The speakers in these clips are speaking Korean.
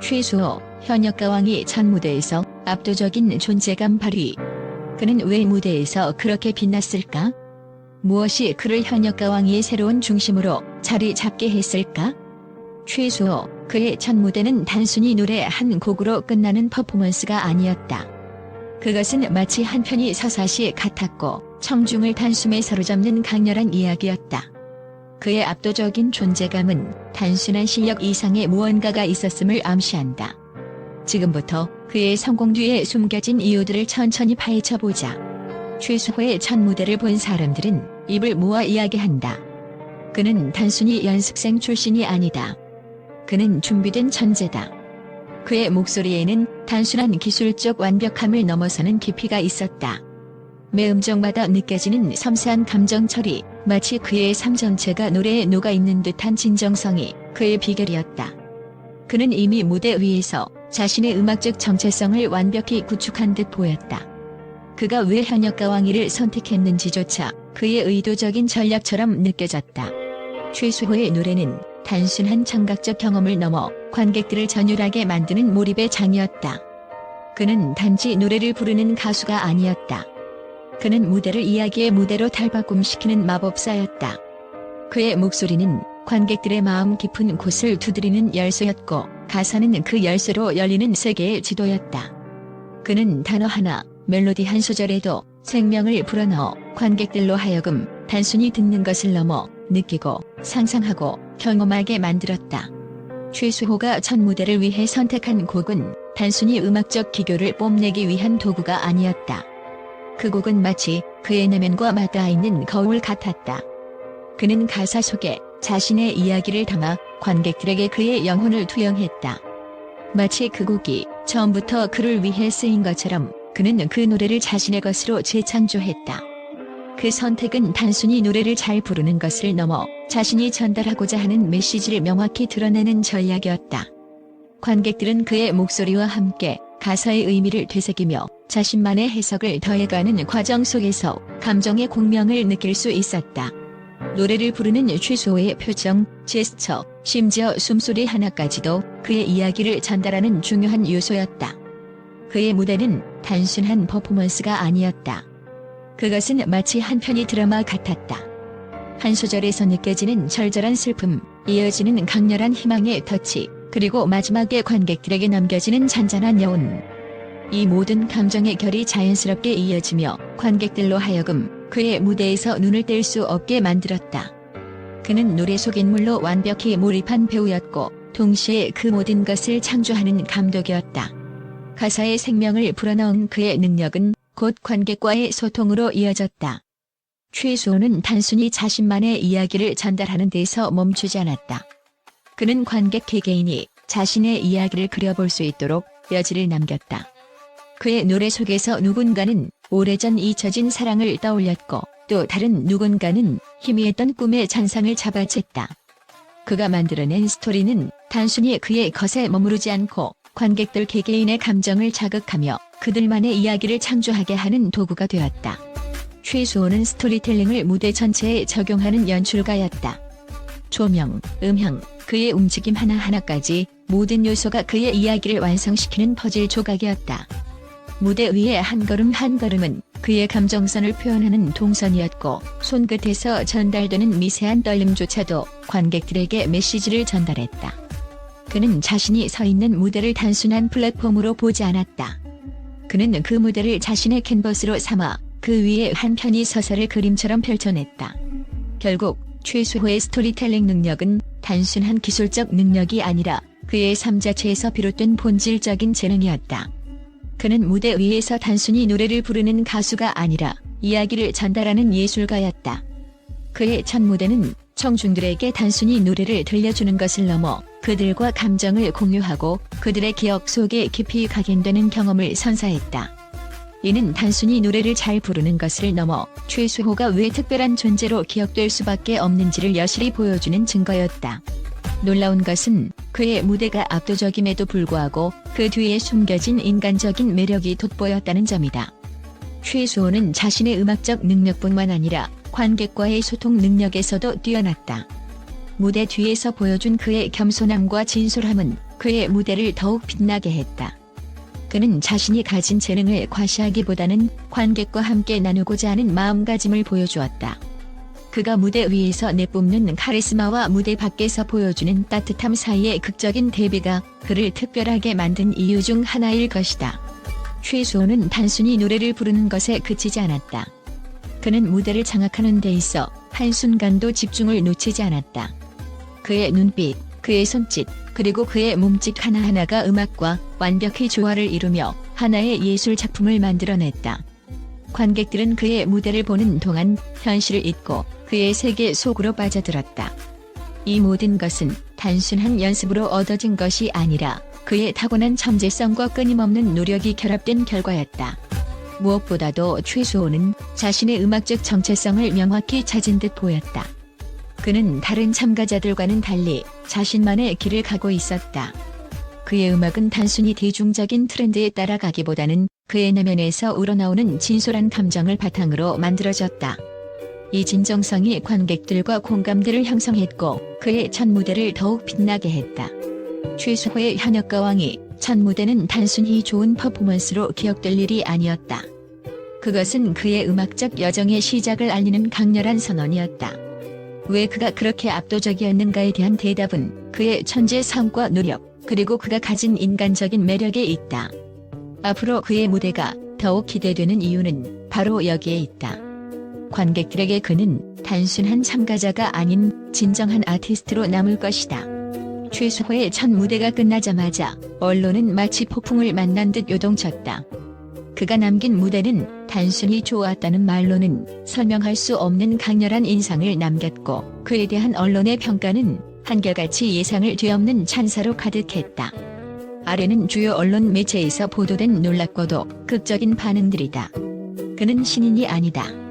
최수호, 현역가왕이 첫 무대에서 압도적인 존재감 발휘. 그는 왜 무대에서 그렇게 빛났을까? 무엇이 그를 현역가왕의 새로운 중심으로 자리 잡게 했을까? 최수호, 그의 첫 무대는 단순히 노래 한 곡으로 끝나는 퍼포먼스가 아니었다. 그것은 마치 한 편이 서사시 같았고 청중을 단숨에 사로잡는 강렬한 이야기였다. 그의 압도적인 존재감은 단순한 실력 이상의 무언가가 있었음을 암시한다. 지금부터 그의 성공 뒤에 숨겨진 이유들을 천천히 파헤쳐보자. 최수호의 첫 무대를 본 사람들은 입을 모아 이야기한다. 그는 단순히 연습생 출신이 아니다. 그는 준비된 천재다. 그의 목소리에는 단순한 기술적 완벽함을 넘어서는 깊이가 있었다. 매 음정마다 느껴지는 섬세한 감정 처리, 마치 그의 삶 전체가 노래에 녹아 있는 듯한 진정성이 그의 비결이었다. 그는 이미 무대 위에서 자신의 음악적 정체성을 완벽히 구축한 듯 보였다. 그가 왜 현역가왕이를 선택했는지조차 그의 의도적인 전략처럼 느껴졌다. 최수호의 노래는 단순한 청각적 경험을 넘어 관객들을 전율하게 만드는 몰입의 장이었다. 그는 단지 노래를 부르는 가수가 아니었다. 그는 무대를 이야기의 무대로 탈바꿈시키는 마법사였다. 그의 목소리는 관객들의 마음 깊은 곳을 두드리는 열쇠였고 가사는 그 열쇠로 열리는 세계의 지도였다. 그는 단어 하나, 멜로디 한 소절에도 생명을 불어넣어 관객들로 하여금 단순히 듣는 것을 넘어 느끼고 상상하고 경험하게 만들었다. 최수호가 첫 무대를 위해 선택한 곡은 단순히 음악적 기교를 뽐내기 위한 도구가 아니었다. 그 곡은 마치 그의 내면과 맞닿아 있는 거울 같았다. 그는 가사 속에 자신의 이야기를 담아 관객들에게 그의 영혼을 투영했다. 마치 그 곡이 처음부터 그를 위해 쓰인 것처럼 그는 그 노래를 자신의 것으로 재창조했다. 그 선택은 단순히 노래를 잘 부르는 것을 넘어 자신이 전달하고자 하는 메시지를 명확히 드러내는 전략이었다. 관객들은 그의 목소리와 함께 가사의 의미를 되새기며 자신만의 해석을 더해가는 과정 속에서 감정의 공명을 느낄 수 있었다. 노래를 부르는 최소의 표정, 제스처, 심지어 숨소리 하나까지도 그의 이야기를 전달하는 중요한 요소였다. 그의 무대는 단순한 퍼포먼스가 아니었다. 그것은 마치 한 편의 드라마 같았다. 한 소절에서 느껴지는 절절한 슬픔, 이어지는 강렬한 희망의 터치, 그리고 마지막에 관객들에게 남겨지는 잔잔한 여운. 이 모든 감정의 결이 자연스럽게 이어지며 관객들로 하여금 그의 무대에서 눈을 뗄 수 없게 만들었다. 그는 노래 속 인물로 완벽히 몰입한 배우였고 동시에 그 모든 것을 창조하는 감독이었다. 가사에 생명을 불어넣은 그의 능력은 곧 관객과의 소통으로 이어졌다. 최수호는 단순히 자신만의 이야기를 전달하는 데서 멈추지 않았다. 그는 관객 개개인이 자신의 이야기를 그려볼 수 있도록 여지를 남겼다. 그의 노래 속에서 누군가는 오래전 잊혀진 사랑을 떠올렸고 또 다른 누군가는 희미했던 꿈의 잔상을 잡아챘다. 그가 만들어낸 스토리는 단순히 그의 것에 머무르지 않고 관객들 개개인의 감정을 자극하며 그들만의 이야기를 창조하게 하는 도구가 되었다. 최수호는 스토리텔링을 무대 전체에 적용하는 연출가였다. 조명, 음향, 그의 움직임 하나하나까지 모든 요소가 그의 이야기를 완성시키는 퍼즐 조각이었다. 무대 위의 한 걸음 한 걸음은 그의 감정선을 표현하는 동선이었고 손끝에서 전달되는 미세한 떨림조차도 관객들에게 메시지를 전달했다. 그는 자신이 서 있는 무대를 단순한 플랫폼으로 보지 않았다. 그는 그 무대를 자신의 캔버스로 삼아 그 위에 한 편의 서사를 그림처럼 펼쳐냈다. 결국 최수호의 스토리텔링 능력은 단순한 기술적 능력이 아니라 그의 삶 자체에서 비롯된 본질적인 재능이었다. 그는 무대 위에서 단순히 노래를 부르는 가수가 아니라 이야기를 전달하는 예술가였다. 그의 첫 무대는 청중들에게 단순히 노래를 들려주는 것을 넘어 그들과 감정을 공유하고 그들의 기억 속에 깊이 각인되는 경험을 선사했다. 이는 단순히 노래를 잘 부르는 것을 넘어 최수호가 왜 특별한 존재로 기억될 수밖에 없는지를 여실히 보여주는 증거였다. 놀라운 것은 그의 무대가 압도적임에도 불구하고 그 뒤에 숨겨진 인간적인 매력이 돋보였다는 점이다. 최수호는 자신의 음악적 능력뿐만 아니라 관객과의 소통 능력에서도 뛰어났다. 무대 뒤에서 보여준 그의 겸손함과 진솔함은 그의 무대를 더욱 빛나게 했다. 그는 자신이 가진 재능을 과시하기보다는 관객과 함께 나누고자 하는 마음가짐을 보여주었다. 그가 무대 위에서 내뿜는 카리스마와 무대 밖에서 보여주는 따뜻함 사이의 극적인 대비가 그를 특별하게 만든 이유 중 하나일 것이다. 최수호는 단순히 노래를 부르는 것에 그치지 않았다. 그는 무대를 장악하는 데 있어 한순간도 집중을 놓치지 않았다. 그의 눈빛, 그의 손짓, 그리고 그의 몸짓 하나하나가 음악과 완벽히 조화를 이루며 하나의 예술 작품을 만들어냈다. 관객들은 그의 무대를 보는 동안 현실을 잊고 그의 세계 속으로 빠져들었다. 이 모든 것은 단순한 연습으로 얻어진 것이 아니라 그의 타고난 천재성과 끊임없는 노력이 결합된 결과였다. 무엇보다도 최수호는 자신의 음악적 정체성을 명확히 찾은 듯 보였다. 그는 다른 참가자들과는 달리 자신만의 길을 가고 있었다. 그의 음악은 단순히 대중적인 트렌드에 따라가기보다는 그의 내면에서 우러나오는 진솔한 감정을 바탕으로 만들어졌다. 이 진정성이 관객들과 공감대를 형성했고 그의 첫 무대를 더욱 빛나게 했다. 최수호의 현역가왕이 첫 무대는 단순히 좋은 퍼포먼스로 기억될 일이 아니었다. 그것은 그의 음악적 여정의 시작을 알리는 강렬한 선언이었다. 왜 그가 그렇게 압도적이었는가에 대한 대답은 그의 천재 성과 노력, 그리고 그가 가진 인간적인 매력에 있다. 앞으로 그의 무대가 더욱 기대되는 이유는 바로 여기에 있다. 관객들에게 그는 단순한 참가자가 아닌 진정한 아티스트로 남을 것이다. 최수호의 첫 무대가 끝나자마자 언론은 마치 폭풍을 만난 듯 요동쳤다. 그가 남긴 무대는 단순히 좋았다는 말로는 설명할 수 없는 강렬한 인상을 남겼고 그에 대한 언론의 평가는 한결같이 예상을 뒤엎는 찬사로 가득했다. 아래는 주요 언론 매체에서 보도된 놀랍고도 극적인 반응들이다. 그는 신인이 아니다.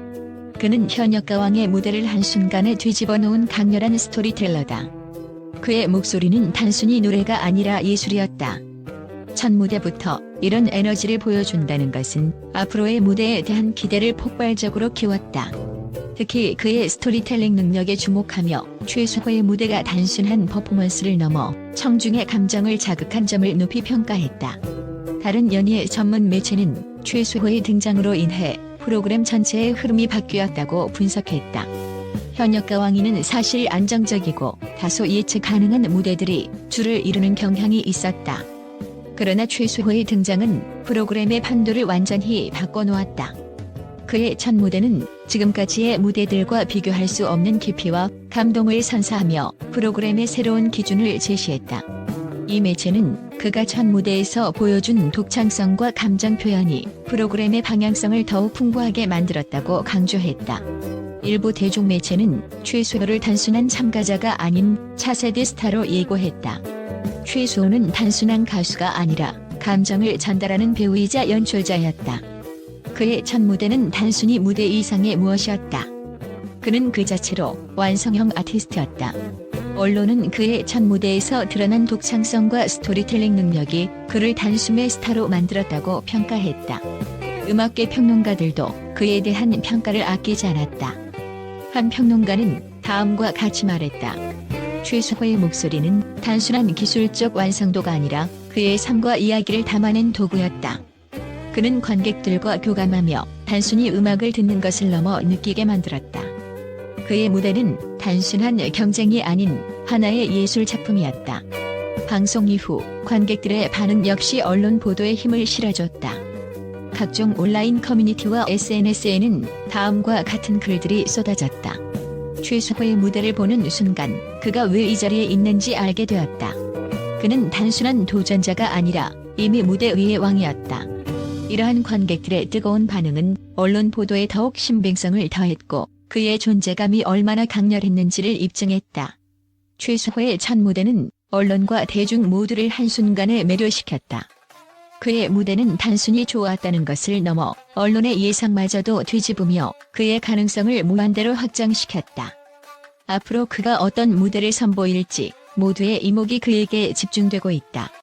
그는 현역 가왕의 무대를 한순간에 뒤집어 놓은 강렬한 스토리텔러다. 그의 목소리는 단순히 노래가 아니라 예술이었다. 첫 무대부터 이런 에너지를 보여준다는 것은 앞으로의 무대에 대한 기대를 폭발적으로 키웠다. 특히 그의 스토리텔링 능력에 주목하며 최수호의 무대가 단순한 퍼포먼스를 넘어 청중의 감정을 자극한 점을 높이 평가했다. 다른 연예 전문 매체는 최수호의 등장으로 인해 프로그램 전체의 흐름이 바뀌었다고 분석했다. 현역 가 왕이는 사실 안정적이고 다소 예측 가능한 무대들이 줄을 이루는 경향이 있었다. 그러나 최수호의 등장은 프로그램의 판도를 완전히 바꿔놓았다. 그의 첫 무대는 지금까지의 무대들과 비교할 수 없는 깊이와 감동을 선사하며 프로그램의 새로운 기준을 제시했다. 이 매체는 그가 첫 무대에서 보여준 독창성과 감정 표현이 프로그램의 방향성을 더욱 풍부하게 만들었다고 강조했다. 일부 대중 매체는 최수호를 단순한 참가자가 아닌 차세대 스타로 예고했다. 최수호는 단순한 가수가 아니라 감정을 전달하는 배우이자 연출자였다. 그의 첫 무대는 단순히 무대 이상의 무엇이었다. 그는 그 자체로 완성형 아티스트였다. 언론은 그의 첫 무대에서 드러난 독창성과 스토리텔링 능력이 그를 단숨에 스타로 만들었다고 평가했다. 음악계 평론가들도 그에 대한 평가를 아끼지 않았다. 한 평론가는 다음과 같이 말했다. 최수호의 목소리는 단순한 기술적 완성도가 아니라 그의 삶과 이야기를 담아낸 도구였다. 그는 관객들과 교감하며 단순히 음악을 듣는 것을 넘어 느끼게 만들었다. 그의 무대는 단순한 경쟁이 아닌 하나의 예술 작품이었다. 방송 이후 관객들의 반응 역시 언론 보도에 힘을 실어줬다. 각종 온라인 커뮤니티와 SNS에는 다음과 같은 글들이 쏟아졌다. 최수호의 무대를 보는 순간 그가 왜 이 자리에 있는지 알게 되었다. 그는 단순한 도전자가 아니라 이미 무대 위의 왕이었다. 이러한 관객들의 뜨거운 반응은 언론 보도에 더욱 신빙성을 더했고 그의 존재감이 얼마나 강렬했는지를 입증했다. 최수호의 첫 무대는 언론과 대중 모두를 한순간에 매료시켰다. 그의 무대는 단순히 좋았다는 것을 넘어 언론의 예상마저도 뒤집으며 그의 가능성을 무한대로 확장시켰다. 앞으로 그가 어떤 무대를 선보일지 모두의 이목이 그에게 집중되고 있다.